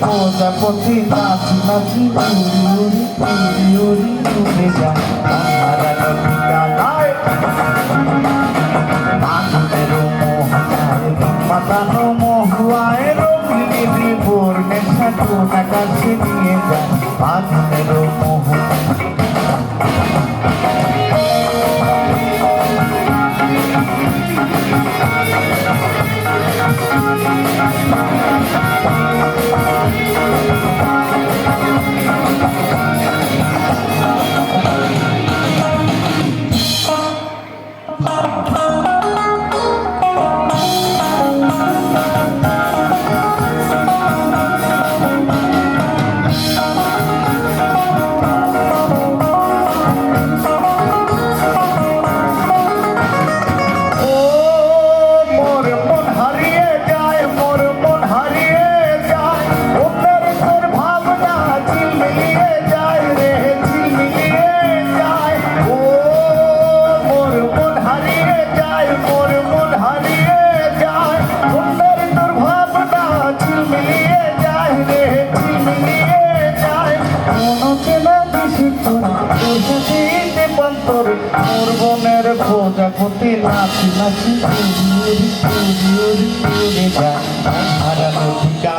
প্রজাপতি নাচি নাচি উড়ি উড়ি উড়ি উড়ি যায় মানুষের মোহনায় Thank তোর পান্তর মোর বনের প্রজাপতি নাচি নাচি উড়ি উড়ি উড়ি উড়ি উড়ে হারানো ঠিকা